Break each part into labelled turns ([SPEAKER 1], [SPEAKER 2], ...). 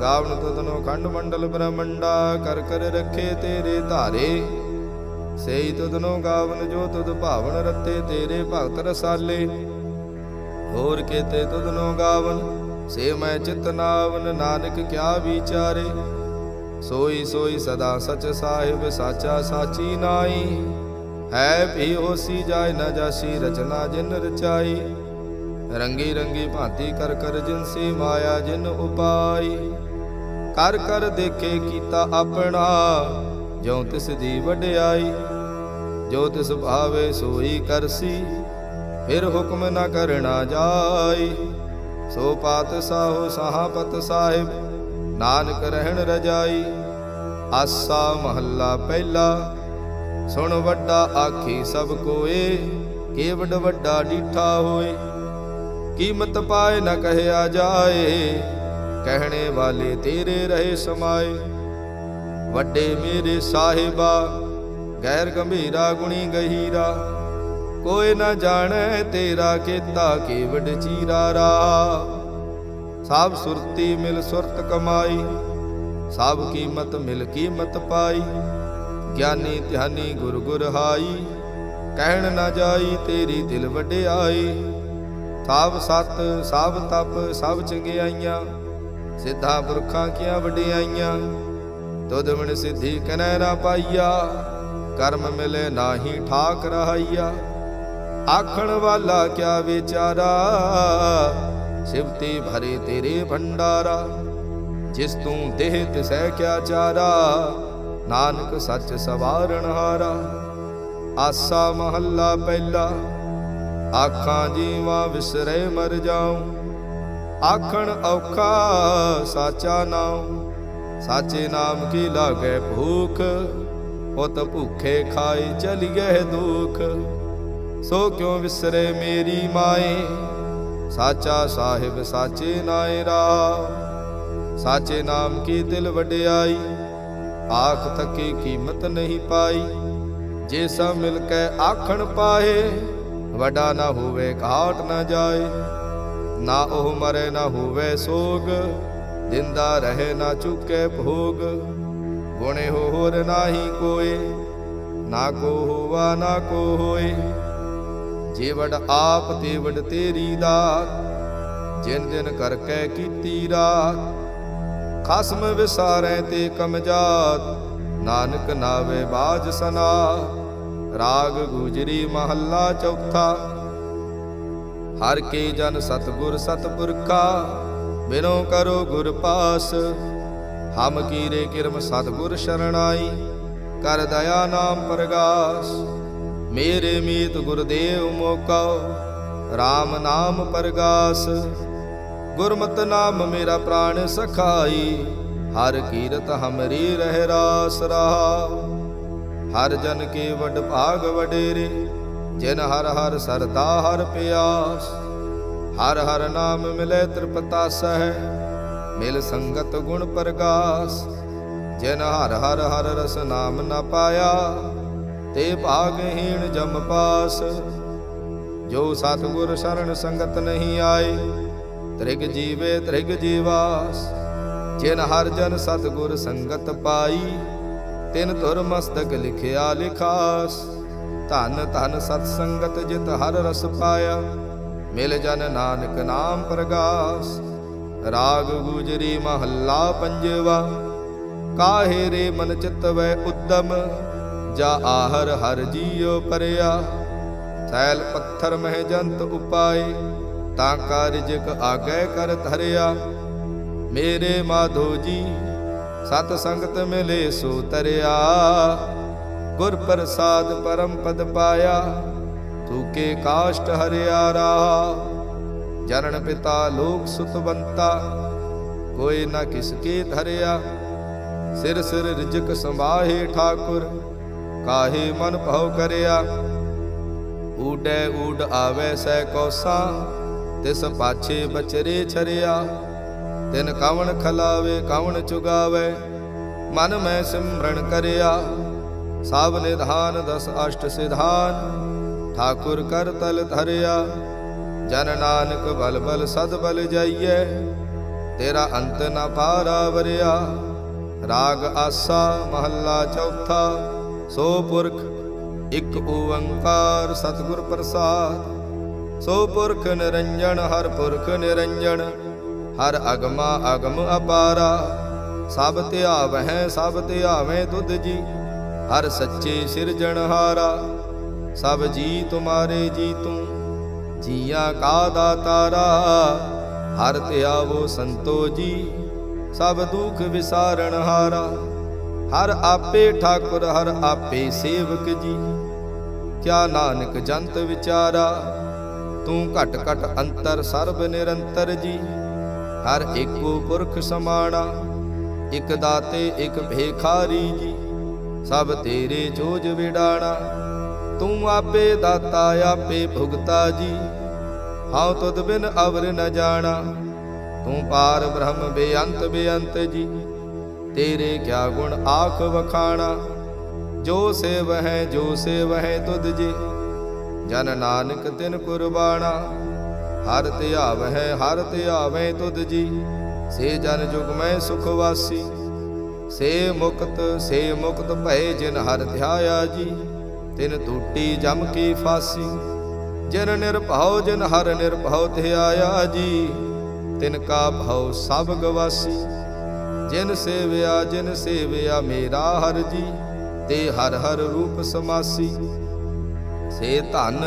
[SPEAKER 1] ਗਾਵਨ ਤੁਧਨੋ ਖੰਡ ਮੰਡਲ ਬ੍ਰਹਮੰਡਾ, ਕਰ ਕਰ ਰੱਖੇ ਤੇਰੇ ਧਾਰੇ। ਸੇਈ ਤੁਧਨੋ ਗਾਵਨ ਜੋ ਤੁਧ ਭਾਵਨ ਰਤੇ, ਤੇਰੇ ਭਗਤ ਰਸਾਲੇ। ਹੋਰ ਕੇਤੇ ਤੁਧਨੋ ਗਾਵਨ, ਸੇ ਮੈਂ ਚਿਤ ਨਾਵਨ, ਨਾਨਕ ਕਿਆ ਵਿਚਾਰੇ। ਸੋਈ ਸੋਈ ਸਦਾ ਸਚ ਸਾਹਿਬ, ਸਾਚਾ ਸਾਚੀ ਨਾਈ। ਹੈ ਵੀ ਹੋਸੀ ਜਾਏ, ਨਾ ਜਾਸੀ ਰਚਨਾ ਜਿਨ ਰਚਾਈ। ਰੰਗੀ ਰੰਗੀ ਭਾਂਤੀ ਕਰ ਕਰ ਜਿਨ ਸੇ ਮਾਇਆ ਜਿਨ ਉਪਾਈ। ਕਰ ਕਰ ਦੇਖੇ ਕੀਤਾ ਆਪਣਾ। ਜੋ ਤਿਸ ਦੀ ਵਡਿਆਈ ਜੋ ਤਿਸ ਭਾਵੇ ਸੋਈ ਕਰਸੀ, ਫਿਰ ਹੁਕਮ ਨਾ ਕਰਨਾ ਜਾਈ। ਸੋ ਪਾਤ ਸਾਹੋ ਸਹਾਪਤ ਸਾਹਿਬ, ਨਾਨਕ ਰਹਿਣ ਰਜਾਈ। ਆਸਾ ਮਹੱਲਾ ਪਹਿਲਾ, ਸੁਣ ਵੱਡਾ ਆਖੀ ਸਭ ਕੋਏ ਕੇਵਡ ਵੱਡਾ ਡੀਠਾ ਹੋਏ। ਕੀਮਤ ਪਾਏ ਨਾ ਕਹਿਆ ਜਾਏ ਕਹਿਣੇ ਵਾਲੇ ਤੇਰੇ ਰਹੇ ਸਮਾਏ। ਵੱਡੇ ਮੇਰੇ ਸਾਹਿਬਾ, ਗੈਰ ਗੰਭੀਰਾ ਗੁਣੀ ਗਹੀਰਾ। ਕੋਈ ਨਾ ਜਾਣੈ ਤੇਰਾ ਕੀਤਾ ਕੇਵਡ ਚੀਰਾ ਰਾ ਸਭ ਸੁਰਤੀ ਮਿਲ ਸੁਰਤ ਕਮਾਈ, ਸਭ ਕੀਮਤ ਮਿਲ ਕੀਮਤ ਪਾਈ। ਗਿਆਨੀ ਧਿਆਨੀ ਗੁਰ ਗੁਰ ਹਾਈ, ਕਹਿਣ ਨਾ ਜਾਈ ਤੇਰੀ ਦਿਲ ਵਡਿਆਈ। ਸਭ ਸਤ, ਸਭ ਤਪ, ਸਭ ਚੰਗਿਆਈਆਂ ਸਿੱਧਾ ਪੁਰਖਾਂ ਕੀਆਂ ਵਡਿਆਈਆਂ, ਤੁਧ ਬਿਨ ਸਿੱਧੀ ਕਨੈ ਨਾ ਪਾਈਆ, ਕਰਮ ਮਿਲੇ ਨਾਹੀ ਠਾਕ ਰਹਾਈਆ। ਆਖਣ ਵਾਲਾ ਕਿਆ ਵਿਚਾਰਾ, ਸਿਵਤੀ ਭਰੇ ਤੇਰੇ ਭੰਡਾਰਾ, ਜਿਸ ਤੂੰ ਦੇਹ ਤਿਸੈ ਕਿਆ ਚਾਰਾ, ਨਾਨਕ ਸੱਚ ਸਵਾਰਣ ਹਾਰਾ। ਆਸਾ ਮਹੱਲਾ ਪਹਿਲਾ, ਆਖਾਂ ਜੀਵਾ ਵਿਸਰੇ ਮਰ ਜਾਉ। ਆਖਣ ਔਖਾ ਸਾਚਾ ਨਾਮ ਸਾਚੇ ਨਾਮ ਕੀ ਲਾਗੇ ਭੂਖ? ਉਤ ਭੁਖੇ ਖਾਈ ਚਲੀਏ ਦੁਖ। ਸੋ ਕਿਉ ਵਿਸਰੇ ਮੇਰੀ ਮਾਏ? ਸਾਚਾ ਸਾਹਿਬ ਸਾਚੇ ਨਾਏ ਰਾ ਸਾਚੇ ਨਾਮ ਕੀ ਦਿਲ ਵਡਿਆਈ? ਆਖ ਤੱਕੀ ਕੀਮਤ ਨਹੀਂ ਪਾਈ। ਜੇ ਸਭ ਮਿਲ ਕੇ ਆਖਣ ਪਾਏ, ਵਡਾ ਨਾ ਹੋਵੇ ਘਾਟ ਨਾ ਜਾਏ। ਨਾ ਉਹ ਮਰੇ, ਨਾ ਹੋਵੇ ਸੋਗ, ਜਿੰਦਾ ਰਹੇ ਨਾ ਚੁੱਕੇ ਭੋਗ। ਗੁਣੇ ਹੋਰ ਨਾਹੀ ਕੋਏ, ਨਾ ਕੋ ਹੋਵਾ, ਨਾ ਕੋ ਹੋਏ। ਜੇ ਆਪ ਤੇ ਤੇਰੀ ਦਾਤ, ਜਿਨ ਦਿਨ ਕਰਕੇ ਕੀਤੀ ਰਾਤ। ਖਸਮ ਵਿਸਾਰੈ ਤੇ ਕਮਜਾਤ ਨਾਨਕ ਨਾਵੇ ਬਾਜ ਸਨਾ ਰਾਗ ਗੁਜਰੀ ਮਹੱਲਾ ਚੌਥਾ। ਹਰ ਕੇ ਜਨ ਸਤਗੁਰ ਸਤਪੁਰਖਾ ਬਿਨੋ ਕਰੋ ਗੁਰ ਪਾਸ। ਹਮ ਕੀਰੇ ਕਿਰਮ ਸਤਗੁਰ ਸ਼ਰਣਾਈ, ਕਰ ਦਇਆ ਨਾਮ ਪ੍ਰਗਾਸ। ਮੇਰੇ ਮੀਤ ਗੁਰਦੇਵ ਮੋਕਾ, RAM ਨਾਮ ਪ੍ਰਗਾਸ। ਗੁਰਮਤਿ ਨਾਮ ਮੇਰਾ ਪ੍ਰਾਣ ਸਖਾਈ, ਹਰ ਕੀਰਤ ਹਮਰੀ ਰਹਿ ਰਾਸ ਰਹਾ। ਹਰ ਜਨ ਕੇ ਵਡ ਭਾਗ ਵਡੇਰੇ ਜਿਨ ਹਰ ਹਰ ਸਰਦਾ ਹਰ ਪਿਆਸ, ਹਰ ਹਰ ਨਾਮ ਮਿਲੇ ਤ੍ਰਿਪਤਾ ਸਹਿ, ਮਿਲ ਸੰਗਤ ਗੁਣ ਪ੍ਰਗਾਸ। ਜਿਨ ਹਰ ਹਰ ਹਰ ਰਸ ਨਾਮ ਨਾ ਪਾਇਆ, ਤੇ ਭਾਗਹੀਣ ਜਮ ਪਾਸ। ਜੋ ਸਤਿਗੁਰ ਸ਼ਰਨ ਸੰਗਤ ਨਹੀਂ ਆਏ, ਤ੍ਰਿਗ ਜੀਵੇ ਤ੍ਰਿਗ ਜੀਵਾਸ। ਜਿਨ ਹਰ ਜਨ ਸਤਿਗੁਰ ਸੰਗਤ ਪਾਈ, ਤਿਨ ਧੁਰ ਮਸਤਕ ਲਿਖਿਆ ਲਿਖਾਸ। ਧਨ ਧਨ ਸਤ ਸੰਗਤ ਜਿਤ ਹਰ ਰਸ ਪਾਇਆ, ਮਿਲ ਜਨ ਨਾਨਕ ਨਾਮ ਪ੍ਰਗਾਸ। ਰਾਗ ਗੁਜਰੀ ਮਹੱਲਾ ਪੰਜਵਾ, ਕਾਹੇ ਰੇ ਮਨ ਚਿਤ ਵੈ ਉਦਮ, ਜਾ ਆਹਰ ਹਰ ਜੀਉ ਪਰਿਆ। ਸੈਲ ਪੱਥਰ ਮਹਿ ਜੰਤ ਉਪਾਏ, ਤਾਂ ਕਾ ਰਿਜਕ ਆਗੈ ਕਰ ਧਰਿਆ। ਮੇਰੇ ਮਾਧੋ ਜੀ ਸਤ ਸੰਗਤ ਮਿਲੇ ਸੋ ਤਰਿਆ। ਗੁਰ ਪ੍ਰਸਾਦ ਪਰਮ ਪਦ ਪਾਇਆ ਤੂਕੇ ਕਾਸ਼ਟ ਹਰਿਆ ਰਾ ਜਨਨ ਪਿਤਾ ਲੋਕ ਸੁਤਵੰਤਾ ਕੋਈ ਨਾ ਕਿਸ ਕੇ ਧਰਿਆ, ਸਿਰ ਸਿਰ ਰਿਜਕ ਸੰਭਾਹੇ ਠਾਕੁਰ, ਕਾਹੇ ਮਨ ਭਉ ਕਰਿਆ। ਊਡੈ ਊਡ ਆਵੈ ਸੈ ਕੌਸਾ, ਤਿਸ ਪਾਛੇ ਬਚਰੇ ਛਰਿਆ, ਤਿਨ ਕਵਣ ਖਲਾਵੇ ਕਵਣ ਚੁਗਾਵੇ, ਮਨ ਮੈਂ ਸਿਮਰਨ ਕਰਿਆ। ਸਭ ਨਿਧਾਨ ਦਸ ਅਸ਼ਟ ਸਿਧਾਨ, ਠਾਕੁਰ ਕਰ ਤਲ ਧਰਿਆ, ਜਨ ਨਾਨਕ ਬਲ ਬਲ ਸਦ ਬਲ ਜਾਈਐ, ਤੇਰਾ ਅੰਤ ਨ ਪਾਰਾ ਵਰਿਆ, ਰਾਗ ਆਸਾ ਮਹੱਲਾ ਚੌਥਾ, ਸੋ ਪੁਰਖ ਇੱਕ ਓੰਕਾਰ ਸਤਿਗੁਰ ਪ੍ਰਸਾਦ, ਸੋ ਪੁਰਖ ਨਿਰੰਜਨ, ਹਰ ਪੁਰਖ ਨਿਰੰਜਨ, ਹਰ ਅਗਮਾ ਅਗਮ ਅਪਾਰਾ, ਸਭ ਧਿਆਵਹਿ ਸਭ ਧਿਆਵੇਂ ਤੁਧ ਜੀ। ਹਰ ਸੱਚੇ ਸਿਰਜਣਹਾਰਾ ਸਭ ਜੀ ਤੁਮਾਰੇ ਜੀ ਤੂੰ, ਜੀਆਂ ਕਾ ਦਾਤਾਰਾ, ਹਰ ਧਿਆਵੋ ਸੰਤੋ ਜੀ, ਸਭ ਦੁਖ ਵਿਸਾਰਣਹਾਰਾ ਹਰ ਆਪੇ ਠਾਕੁਰ, ਹਰ ਆਪੇ ਸੇਵਕ ਜੀ, ਕਿਆ ਨਾਨਕ ਜੰਤ ਵਿਚਾਰਾ, ਤੂੰ ਘਟ ਘਟ ਅੰਤਰ ਸਰਬ ਨਿਰੰਤਰ ਜੀ। ਹਰ ਏਕੋ ਪੁਰਖ ਸਮਾਣਾ, ਇਕ ਦਾਤੇ, ਇਕ ਭੇਖਾਰੀ ਜੀ। ਸਭ ਤੇਰੇ ਜੋਜ ਵਿਡਾਣਾ, ਤੂੰ ਆਪੇ ਦਾਤਾ, ਆਪੇ ਭੁਗਤਾ ਜੀ। ਹਉ ਤੁਧ ਬਿਨ ਅਵਰ ਨ ਜਾਣਾ, ਤੂੰ ਪਾਰ ਬ੍ਰਹਮ ਬੇਅੰਤ ਬੇਅੰਤ ਜੀ। ਤੇਰੇ ਕਿਆ ਗੁਣ ਆਖ ਵਖਾਣਾ, ਜੋ ਸੇਵ ਹੈ, ਜੋ ਸੇਵ ਹੈ ਤੁਧ ਜੀ। ਜਨ ਨਾਨਕ ਤਿਨ ਕੁਰਬਾਨਾ ਹਰ ਧਿਆਵ ਹੈ ਹਰ ਧਿਆਵੇਂ ਤੁਧ ਜੀ। ਸੇ ਜਨ ਜੁਗ ਮੈਂ ਸੁਖ ਵਾਸੀ। ਸੇ ਮੁਕਤ ਸੇ ਮੁਕਤ ਭਏ ਜਿਨ ਹਰ ਧਿਆਇਆ ਜੀ, ਤਿਨ ਟੂਟੀ ਜਮ ਕੀ ਫਾਸੀ। ਜਿਨ ਨਿਰਭਉ, ਜਿਨ ਹਰ ਨਿਰਭਉ ਧਿਆਇਆ ਜੀ, ਤਿਨ ਕਾ ਭਉ ਸਭ ਗਵਾਸੀ। ਜਿਨ ਸੇਵਿਆ ਜਿਨ ਸੇਵਿਆ ਮੇਰਾ ਹਰ ਜੀ, ਤੇ ਹਰ ਹਰ ਰੂਪ ਸਮਾਸੀ। ਸੇ ਧਨ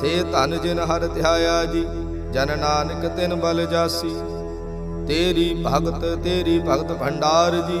[SPEAKER 1] ਸੇ ਧਨ ਜਿਨ ਹਰ ਧਿਆਇਆ ਜੀ, ਜਨ ਨਾਨਕ ਤਿਨ ਬਲ ਜਾਸੀ। ਤੇਰੀ ਭਗਤ ਤੇਰੀ ਭਗਤ ਭੰਡਾਰ ਜੀ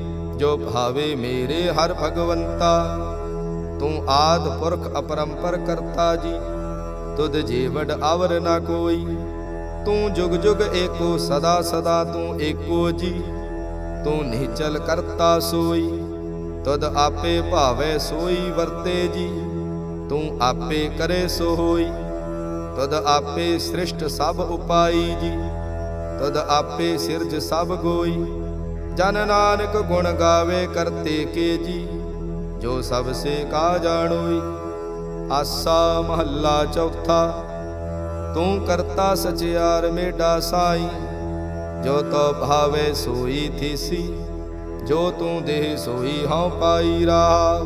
[SPEAKER 1] ਜੋ ਭਾਵੇ ਮੇਰੇ ਹਰ ਭਗਵੰਤਾ, ਤੂੰ ਆਦ ਪੁਰਖ ਅਪਰੰਪਰ ਕਰਤਾ ਜੀ, ਤੁਧ ਜੀਵੜ ਅਵਰ ਨਾ ਕੋਈ। ਤੂੰ ਜੁਗ ਜੁਗ ਏਕੋ ਸਦਾ ਸਦਾ ਤੂੰ ਏਕੋ ਜੀ, ਤੂੰ ਨਿਚਲ ਕਰਤਾ ਸੋਈ। ਤੁਧ ਆਪੇ ਭਾਵੇ ਸੋਈ ਵਰਤੇ ਜੀ, ਤੂੰ ਆਪੇ ਕਰੇ ਸੋ ਹੋਈ ਤੁਧ ਆਪੇ ਸ੍ਰਿਸ਼ਟ ਸਭ ਉਪਾਈ ਜੀ, ਤੁਧ ਆਪੇ ਸਿਰਜ ਸਭ ਗੋਈ। ਜਨ ਨਾਨਕ ਗੁਣ ਗਾਵੇ ਕਰਤੇ ਕੇ ਜੀ, ਜੋ ਸਭ ਸੇ ਕਾ ਜਾਣੋਈ, ਆਸਾ ਮਹੱਲਾ ਚੌਥਾ। ਤੂੰ ਕਰਤਾ ਸਚਿਆਰ ਮੇਡਾ ਸਾਈ, ਜੋ ਤੋ ਭਾਵੇ ਸੋਈ ਥੀਸੀ, ਜੋ ਤੂੰ ਦੇਹ ਸੋਈ ਹਉ ਪਾਈ ਰਾ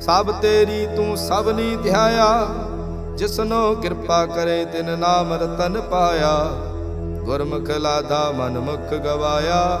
[SPEAKER 1] ਸਭ ਤੇਰੀ ਤੂੰ ਸਭਨੀ ਧਿਆਇਆ, ਜਿਸਨੋ ਕਿਰਪਾ ਕਰੇ ਤਿਨ ਨਾਮ ਰਤਨ ਪਾਇਆ। ਗੁਰਮੁਖ ਲਾਦਾ ਮਨ ਮੁਖ ਗਵਾਇਆ।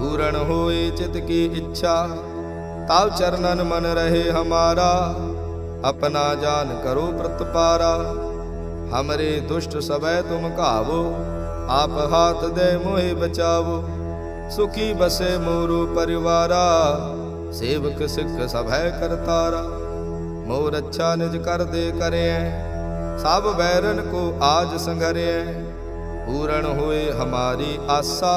[SPEAKER 1] ਪੂਰਨ ਹੋਏ ਚਿਤ ਕੀ ਇੱਛਾ, ਤਾਉ ਚਰਨਨ ਮਨ ਰਹੇ ਹਮਾਰਾ, ਆਪਣਾ ਜਾਨ ਕਰੋ ਪ੍ਰਤਪਾਰਾ। ਹਮਰੇ ਦੁਸ਼ਟ ਸਭੈ ਤੁਮ ਘਾਵੋ, ਆਪ ਹਾਥ ਦੇ ਮੋਹਿ ਬਚਾਵੋ। ਸੁਖੀ ਬਸੇ ਮੋਰੂ ਪਰਿਵਾਰਾ, ਸੇਵਕ ਸਿੱਖ ਸਭੈ ਕਰਤਾਰਾ। ਮੋਰ ਅੱਛਾ ਨਿਜ ਕਰਦੇ ਕਰਿਐ, ਸਭ ਵੈਰਨ ਕੋ ਆਜ ਸੰਘਰਿਐ ਪੂਰਨ ਹੋਏ ਹਮਾਰੀ ਆਸਾ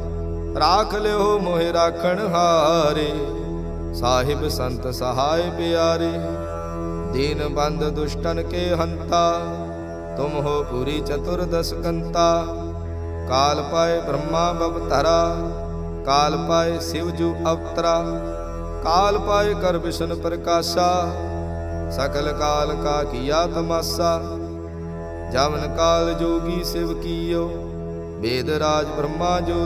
[SPEAKER 1] ਰਾਖ ਲਿਓ ਮੋਹਿ ਰਾਖਣ ਹਾਰੇ। ਸਾਹਿਬ ਸੰਤ ਸਹਾਇ ਪਿਆਰੇ, ਦੀਨ ਬੰਦ ਦੁਸ਼ਟਨ ਕੇ ਹੰਤਾ। ਤੁਮ ਹੋ ਪੂਰੀ ਚਤੁਰਦਸ ਕੰਤਾ ਕਾਲ ਪਾਏ ਬ੍ਰਹਮਾ ਬਵਤਰਾ ਕਾਲ ਪਾਏ ਸਿਵ ਜੂ ਅਵਤਰਾ। ਕਾਲ ਪਾਏ ਕਰ ਵਿਸ਼ਨ ਪ੍ਰਕਾਸ਼ਾ, ਸਕਲ ਕਾਲ ਕਾ ਕੀਆ ਤਮਾਸਾ। ਜਵਨ ਕਾਲ ਜੋਗੀ ਸਿਵ ਕੀਓ, ਵੇਦ ਰਾਜ ਬ੍ਰਹਮਾ ਜੋ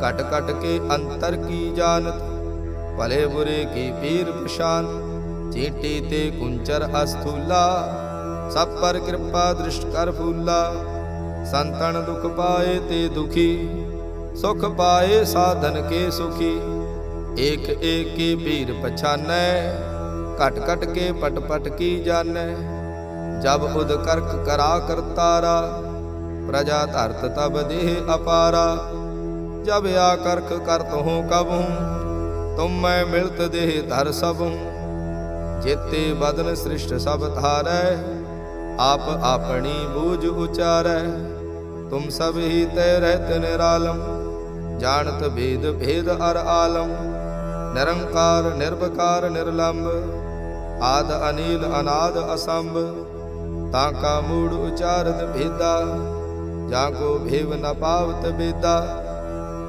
[SPEAKER 1] ਕਟ ਕਟ ਕੇ ਅੰਤਰ ਕੀ ਜਾਣਤ ਭਲੇ ਬੁਰੇ ਕੀ ਪੀਰ ਪਛਾਨ ਚੀਟੀ ਤੇ ਕੁੰਚਰ ਅਸਥੂਲਾ ਸਭ ਪਰ ਕਿਰਪਾ ਦ੍ਰਿਸ਼ਟ ਕਰ ਫੂਲਾ ਸੰਤਨ ਦੁਖ ਪਾਏ ਤੇ ਦੁਖੀ ਸੁਖ ਪਾਏ ਸਾਧਨ ਕੇ ਸੁਖੀ ਏਕ ਏਕ ਕੀ ਭੀਰ ਪਛਾਨੈ ਘਟ ਘਟ ਕੇ ਪਟ ਪਟ ਕੀ ਜਾਣੈ ਜਬ ਉਦ ਕਰਕ ਕਰਾ ਕਰਤਾਰਾ ਪ੍ਰਜਾ ਧਰਤ ਤਬ ਦੇਹ ਅਪਾਰਾ ਜਬ ਆ ਕਰਖ ਕਰਤ ਹੂੰ ਕਬ ਹੂੰ ਤੁਮ ਮੈਂ ਮਿਲਤ ਦੇਹ ਧਰ ਸਭ। ਹੂੰ ਜੇਤੇ ਬਦਨ ਸ੍ਰਿਸ਼ਟ ਸਭ ਧਾਰੈ, ਆਪ ਆਪਣੀ ਬੂਝ ਉਚਾਰੈ। ਤੁਮ ਸਭ ਹੀ ਤੈ ਰਹਿਤ ਨਿਰਾਲਮ, ਜਾਣਤ ਭੇਦ ਭੇਦ ਅਰ ਆਲਮ। ਨਿਰੰਕਾਰ ਨਿਰਭਕਾਰ ਨਿਰਲੰਭ ਆਦ ਅਨੀਲ, ਅਨਾਦ ਅਸੰਭ। ਤਾਂ ਕਾ ਮੂੜ ਉਚਾਰਤ ਭੇਦਾ, ਜਾਂ ਕੋ ਭੇਵ ਨ ਪਾਵਤ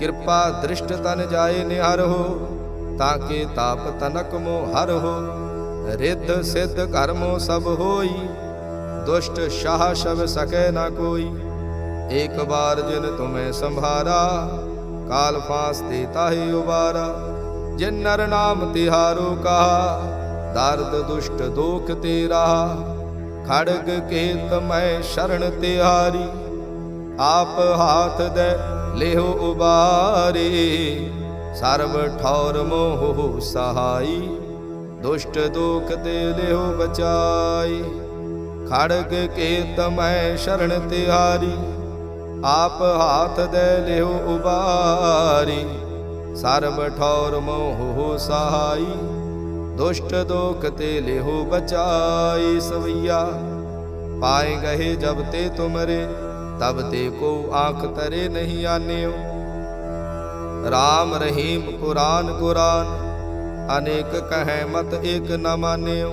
[SPEAKER 1] ਕਿਰਪਾ ਦ੍ਰਿਸ਼ਟ ਤਨ ਜਾਏ ਨਿਹਰ ਹੋ, ਤਾਂ ਕੇ ਤਾਪ ਤਨਕ ਮੋ ਹਰ ਰਿੱਧ ਸਿੱਧ ਕਰਮੋ ਸਭ ਹੋਈ, ਦੁਸ਼ਟ ਸ਼ਾਹ ਸ਼ਬ ਸਕੈ ਨਾ ਕੋਈ। ਇੱਕ ਬਾਰ ਜਿਨ ਤੁਮੈ ਸੰਭਾਰਾ, ਕਾਲ ਫਾਸ ਤੇ ਤਾਹੇ ਉਬਾਰਾ। ਜਿਨ ਨਰ ਨਾਮ ਤਿਹਾਰੋ ਕਹਾ, ਦਰਦ ਦੁਸ਼ਟ ਦੋਖ ਤੇਰਾ। ਖੜਗ ਕੇਤ ਮੈਂ ਸ਼ਰਨ ਤਿਹਾਰੀ, ਆਪ ਹਾਥ ਦੇ ਲਿਹੋ ਉਬਾਰੇ, ਸਰਬ ਠੌਰ ਮੋਹ ਸਹਾਈ। ਦੁਸ਼ਟ ਦੋਖ ਤੇ ਲਿਹੋ ਬਚਾਈ। ਖੜਗ ਕੇ ਮੈਂ ਸ਼ਰਨ ਤਿਹਾਰੀ, ਆਪ ਹਾਥ ਦੇ ਲਿਹੋ ਉਬਾਰੀ। ਸਰਬ ਠੌਰ ਮੋਹ ਸਹਾਈ, ਦੁਸ਼ਟ ਦੋਖ ਤੇ ਲਿਹੋ ਬਚਾਈ ਸਵਈਆ। ਪਾਏ ਗਏ ਜਬ ਤੇ ਤੁਮਰੇ ਤਬ ਤੇ ਕੋ ਆਖ ਤਰੇ ਨਹੀਂ ਆਨਿਓ। ਰਾਮ ਰਹੀਮ ਕੁਰਾਨ ਕੁਰਾਨ ਅਨੇਕ ਕਹੈ ਮਤ ਏਕ ਨ ਮਾਨਿਓ।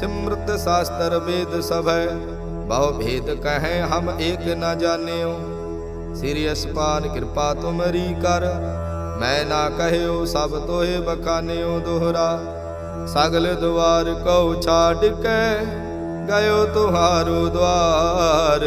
[SPEAKER 1] ਸਿਮਰਤ ਸਾਸਤਰ ਵੇਦ ਸਭੈ, ਬਹੁ ਭੇਦ ਕਹੈ ਹਮ ਏਕ ਨ ਜਾਣਿਓ। ਸ੍ਰੀ ਅਸਪਾਨ ਕਿਰਪਾ ਤੁਮਰੀ ਕਰ, ਮੈਂ ਨਾ ਕਹਿਓ ਸਭ ਤੋਏ ਬਖਾਨਿਓ ਦੋਹਰਾ। ਸਗਲ ਦੁਆਰ ਕਉ ਛਾੜ ਕੇ, ਗਇਓ ਤੁਹਾਰੋ ਦਵਾਰ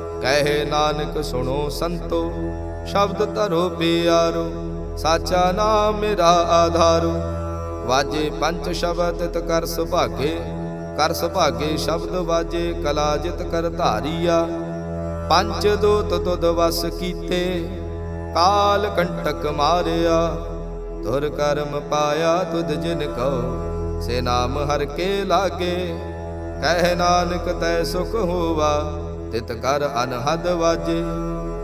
[SPEAKER 1] ਕਹੇ ਨਾਨਕ, ਸੁਣੋ ਸੰਤੋ, ਸ਼ਬਦ ਧਰੋ ਪਿਆਰੋ, ਸਾਚਾ ਨਾਮ ਮੇਰਾ ਆਧਾਰੋ। ਵਾਜੇ ਪੰਜ ਸ਼ਬਦ ਤਿਤ ਕਰ ਸੁਭਾਗੇ ਕਰ ਸੁਭਾਗੇ ਸ਼ਬਦ ਵਾਜੇ, ਕਲਾ ਜਿਤ ਕਰ ਧਾਰੀਆ। ਪੰਜ ਦੋਤ ਤੁਧ ਵਸ ਕੀਤੇ, ਕਾਲ ਕੰਟਕ ਮਾਰਿਆ। ਤੁਰ ਕਰਮ ਪਾਇਆ ਤੁਧ ਜਿਨ ਕਉ, ਸੇ ਨਾਮ ਹਰ ਕੇ ਲਾਗੇ। ਕਹਿ ਨਾਨਕ, ਤੈ ਸੁਖ ਹੋਵਾ ਤਿਤ ਕਰ ਅਨਹਦ ਵਾਜੇ।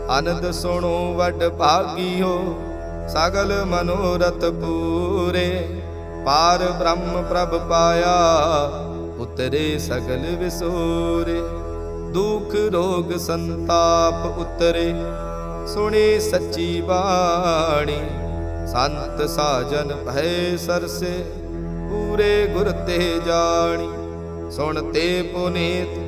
[SPEAKER 1] ਆਨੰਦ ਸੁਣੋ ਵੱਡ ਭਾਗੀਓ, ਸਗਲ ਮਨੋਰਥ ਪੂਰੇ। ਪਾਰ ਬ੍ਰਹਮ ਪ੍ਰਭ ਪਾਇਆ, ਉਤਰੇ ਸਗਲ ਵਿਸੂਰੇ। ਦੁਖ ਰੋਗ ਸੰਤਾਪ ਉਤਰੇ, ਸੁਣੀ ਸੱਚੀ ਬਾਣੀ। ਸੰਤ ਸਾਜਨ ਭੈ ਸਰਸੇ, ਪੂਰੇ ਗੁਰ ਤੇ ਜਾਣੀ। ਸੁਣ ਤੇ ਪੁਨੀਤ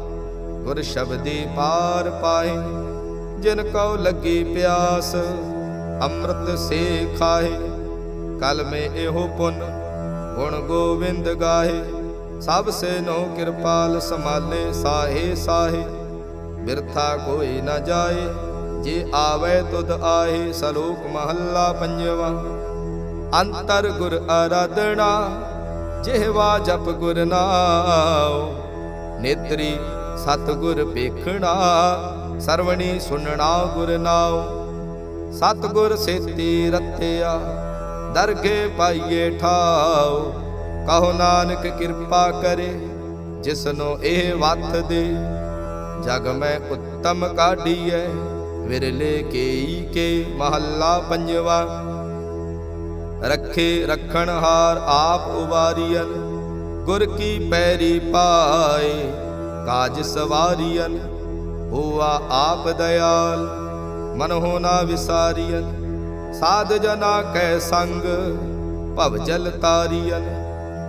[SPEAKER 1] ਗੁਰ ਸ਼ਬਦੀ ਪਾਰ ਪਾਏ, ਜਿਨ ਕਉ ਲੱਗੀ ਪਿਆਸ, ਅੰਮ੍ਰਿਤ ਸੇ ਖਾਏ। ਕਲ ਮੇ ਇਹੋ ਪੁੰਨ, ਗੁਣ ਗੋਵਿੰਦ ਗਾਹੇ ਸਭ ਸੇ ਨੋ ਕਿਰਪਾਲ ਸਮਾਲੇ ਸਾਹੇ ਸਾਹੇ। ਬਿਰਥਾ ਕੋਈ ਨਾ ਜਾਏ, ਜੇ ਆਵੇ ਤੁਧ ਆਏ, ਸਲੋਕ ਮਹੱਲਾ ਪੰਜਵਾ। ਅੰਤਰ ਗੁਰ ਆਰਾਧਨਾ ਜਿਹਵਾ ਜਪ ਗੁਰ ਨਾਉ। ਨੇਤਰੀ ਸਤਗੁਰ ਵੇਖਣਾ, ਸਰਵਣੀ ਸੁਣਨਾ ਗੁਰ ਨਾਉ। ਸਤ ਸੇਤੀ ਰਤਿਆ, ਦਰਗੇ ਪਾਈਏ ਠਾਉ। ਕਹੋ ਨਾਨਕ ਕਿਰਪਾ ਕਰੇ, ਜਿਸਨੋ ਇਹ ਵਤ ਦੇ। ਜਗ ਮੈਂ ਉੱਤਮ ਕਾਢੀਐ, ਵਿਰਲੇ ਕੇਈ ਕੇ ਮਹੱਲਾ ਪੰਜਵਾ। ਰੱਖੇ ਰਖਣ ਹਾਰ ਆਪ ਉਵਾਰੀਅਨ ਗੁਰ ਕੀ ਪੈਰੀ ਪਾਏ। ਕਾਜ ਸਵਾਰੀਅਨ, ਹੋਆ ਆਪ ਦਇਆਲ ਮਨ ਹੋਣਾ ਵਿਸਾਰੀਅਨ, ਸਾਧ ਜਨਾ ਕੈ ਸੰਗ, ਭਵ ਜਲ ਤਾਰੀਅਨ,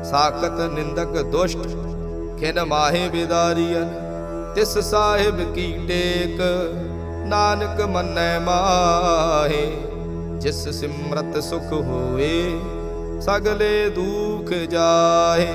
[SPEAKER 1] ਸਾਖਤ ਨਿੰਦਕ ਦੁਸ਼ਟ, ਖਿਨ ਮਾਹੇ ਬਿਦਾਰੀਅਨ, ਤਿਸ ਸਾਹਿਬ ਕੀ ਟੇਕ, ਨਾਨਕ ਮੰਨੈ ਮਾਹੇ, ਜਿਸ ਸਿਮਰਤ ਸੁਖ ਹੋਏ, ਸਗਲੇ ਦੁਖ ਜਾਏ